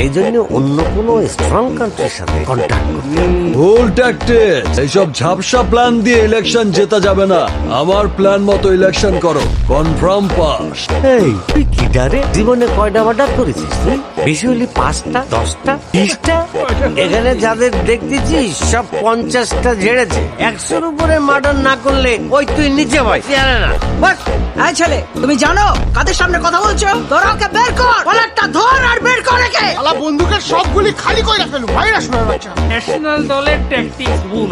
সেই জন্য অন্য কোনো স্ট্রং কান্ট্রির সাথে কন্ট্যাক্ট করতে ভুল এইসব ঝাপসা প্ল্যান দিয়ে ইলেকশন জেতা যাবে না। আমার প্ল্যান মতো ইলেকশন করো। কনফার্ম পাস এই তুই কি ডারে জীবনে কয়টা মার্ডার করেছিস তুই? বেশি হলে পাঁচটা দশটা বিশটা এখানে যাদের দেখতেছিস সব পঞ্চাশটা ঝেড়েছে। একশোর উপরে মার্ডার না করলে ওই তুই নিচে ভাই না। বাস এই ছেলে তুমি জানো? কাদের সামনে কথা বলছো? তোরা ওকে বের কর! একে বন্দুকের সবগুলি খালি করে ফেলু ভাইরাস শোনার বাচ্চা ন্যাশনাল দলের ট্যাকটিক্স ভুল